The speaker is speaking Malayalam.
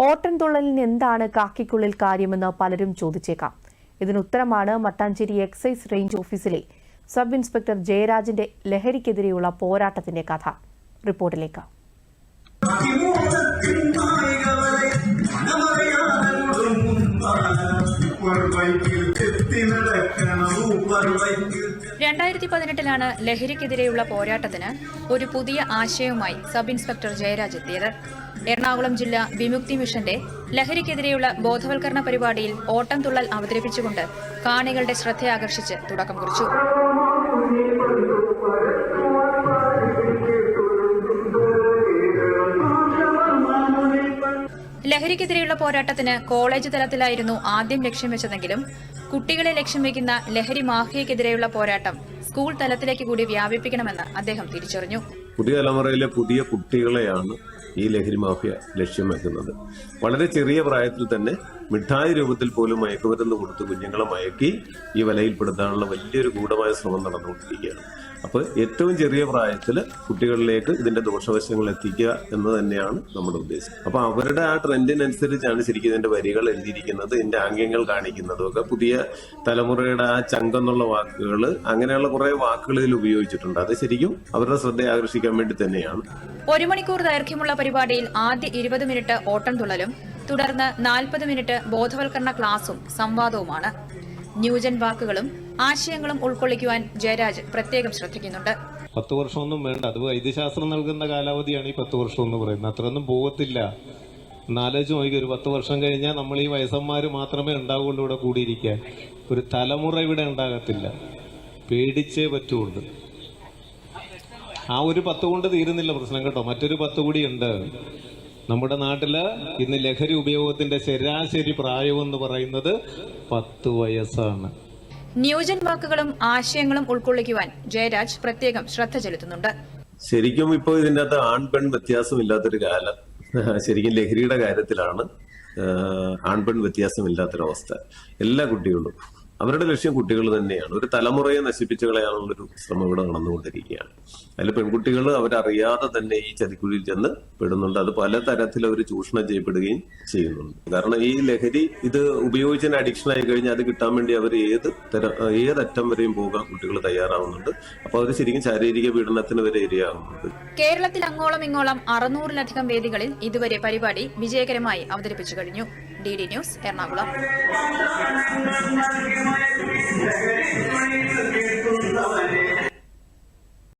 ഓട്ടൻതുള്ളലിന് എന്താണ് കാക്കിക്കുള്ളിൽ കാര്യമെന്ന് പലരും ചോദിച്ചേക്കാം. ഇതിനുത്തരമാണ് മട്ടാഞ്ചേരി എക്സൈസ് റേഞ്ച് ഓഫീസിലെ സബ് ഇൻസ്പെക്ടർ ജയരാജന്റെ ലഹരിക്കെതിരെയുള്ള പോരാട്ടത്തിന്റെ കഥ. റിപ്പോർട്ടിലേക്ക്. രണ്ടായിരത്തി പതിനെട്ടിലാണ് ലഹരിക്കെതിരെയുള്ള പോരാട്ടത്തിന് ഒരു പുതിയ ആശയവുമായി സബ് ഇൻസ്പെക്ടർ ജയരാജ് എത്തിയത്. എറണാകുളം ജില്ലാ വിമുക്തി മിഷന്റെ ലഹരിക്കെതിരെയുള്ള ബോധവൽക്കരണ പരിപാടിയിൽ ഓട്ടം തുള്ളൽ അവതരിപ്പിച്ചുകൊണ്ട് കാണികളുടെ ശ്രദ്ധയാകർഷിച്ച് തുടക്കം കുറിച്ചു. ലഹരിക്കെതിരെയുള്ള പോരാട്ടത്തിന് കോളേജ് തലത്തിലായിരുന്നു ആദ്യം ലക്ഷ്യം വെച്ചതെങ്കിലും കുട്ടികളെ ലക്ഷ്യം വയ്ക്കുന്ന ലഹരി മാഫിയക്കെതിരെയുള്ള പോരാട്ടം സ്കൂൾ തലത്തിലേക്ക് കൂടി വ്യാപിപ്പിക്കണമെന്ന് അദ്ദേഹം തിരിച്ചറിഞ്ഞു. പുതിയ തലമുറയിലെ പുതിയ കുട്ടികളെയാണ് ഈ ലഹരി മാഫിയ ലക്ഷ്യം വെക്കുന്നത് വളരെ ചെറിയ പ്രായത്തിൽ തന്നെ മിഠായി രൂപത്തിൽ പോലും മയക്കുമരുന്ന് കൊടുത്ത് കുഞ്ഞുങ്ങളെ മയക്കി ഈ വലയിൽപ്പെടുത്താനുള്ള വലിയൊരു ഗൂഢമായ ശ്രമം നടന്നുകൊണ്ടിരിക്കുകയാണ്. അപ്പോൾ ഏറ്റവും ചെറിയ പ്രായത്തിൽ കുട്ടികളിലേക്ക് ഇതിന്റെ ദോഷവശങ്ങൾ എത്തിക്കുക എന്ന് തന്നെയാണ് നമ്മുടെ ഉദ്ദേശം. അപ്പോൾ അവരുടെ ആ ട്രെൻഡിനനുസരിച്ചാണ് ശരിക്കും ഇതിന്റെ വരികൾ എഴുതിയിരിക്കുന്നത് ഇതിന്റെ ആംഗ്യങ്ങൾ കാണിക്കുന്നതും. ഒക്കെ പുതിയ തലമുറയുടെ ആ ചങ്കെന്നുള്ള വാക്കുകൾ അങ്ങനെയുള്ള കുറേ വാക്കുകൾ ഇതിൽ ഉപയോഗിച്ചിട്ടുണ്ട്. അത് ശരിക്കും അവരുടെ ശ്രദ്ധ ആകർഷിക്കാൻ വേണ്ടി തന്നെയാണ്. ഒരു മണിക്കൂർ ദൈർഘ്യമുള്ള പരിപാടിയിൽ ആദ്യ ഇരുപത് മിനിറ്റ് ഓട്ടം തുള്ളലും തുടർന്ന് നാൽപ്പത് മിനിറ്റ് ബോധവൽക്കരണ ക്ലാസും സംവാദവുമാണ്. ന്യൂജൻ വാക്കുകളും ആശയങ്ങളും ഉൾക്കൊള്ളിക്കുവാൻ ജയരാജ് പ്രത്യേകം ശ്രദ്ധിക്കുന്നുണ്ട്. പത്ത് വർഷമൊന്നും വേണ്ട. അത് വൈദ്യശാസ്ത്രം നൽകുന്ന കാലാവധിയാണ് ഈ പത്ത് വർഷം എന്ന് പറയുന്നത്. അത്രയൊന്നും പോകത്തില്ല. നാലോചിച്ച് നോക്കി ഒരു പത്ത് വർഷം കഴിഞ്ഞാൽ നമ്മൾ ഈ വയസ്സന്മാർ മാത്രമേ ഉണ്ടാവുള്ളൂ ഇവിടെ കൂടിയിരിക്കാൻ. ഒരു തലമുറ ഇവിടെ ഉണ്ടാകത്തില്ല. പേടിച്ചേ പറ്റുള്ളൂ. ആ ഒരു പത്ത് കൊണ്ട് തീരുന്നില്ല പ്രശ്നം കേട്ടോ. മറ്റൊരു പത്ത് കൂടി ഉണ്ട്. നമ്മുടെ നാട്ടിൽ ഇന്ന് ലഹരി ഉപയോഗത്തിന്റെ ശരാശരി പ്രായം എന്ന് പറയുന്നത് പത്ത് വയസ്സാണ്. ന്യൂജൻ വാക്കുകളും ആശയങ്ങളും ഉൾക്കൊള്ളിക്കുവാൻ ജയരാജ് പ്രത്യേകം ശ്രദ്ധ ചെലുത്തുന്നുണ്ട്. ശരിക്കും ഇപ്പോൾ ഇതിന്റെ അകത്ത് ആൺ പെൺ വ്യത്യാസമില്ലാത്തൊരു കാലം. ശരിക്കും ലഹരിയുടെ കാര്യത്തിലാണ് ആൺപെൺ ആൺ പെൺ വ്യത്യാസമില്ലാത്തൊരവസ്ഥ. എല്ലാ കുട്ടികളും അവരുടെ ലക്ഷ്യം കുട്ടികൾ തന്നെയാണ്. ഒരു തലമുറയെ നശിപ്പിച്ചു കളയാനുള്ളൊരു ശ്രമം ഇവിടെ നടന്നുകൊണ്ടിരിക്കുകയാണ്. അതിൽ പെൺകുട്ടികൾ അവരറിയാതെ തന്നെ ഈ ചതിക്കുഴിയിൽ ചെന്ന് പെടുന്നുണ്ട്. അത് പല തരത്തിൽ അവർ ചൂഷണം ചെയ്യപ്പെടുകയും ചെയ്യുന്നുണ്ട്. കാരണം ഈ ലഹരി ഇത് ഉപയോഗിച്ചതിന് അഡിക്ഷൻ ആയി കഴിഞ്ഞാൽ അത് കിട്ടാൻ വേണ്ടി അവർ ഏത് തരം ഏതറ്റം വരെയും പോകാൻ കുട്ടികൾ തയ്യാറാവുന്നുണ്ട്. അപ്പൊ അവർ ശരിക്കും ശാരീരിക പീഡനത്തിന് വരെ ഇരയാകുന്നുണ്ട് കേരളത്തിൽ അങ്ങോളം ഇങ്ങോളം അറുന്നൂറിലധികം വേദികളിൽ ഇതുവരെ പരിപാടി വിജയകരമായി അവതരിപ്പിച്ചു കഴിഞ്ഞു. ഡി ഡി ന്യൂസ് എറണാകുളം ും.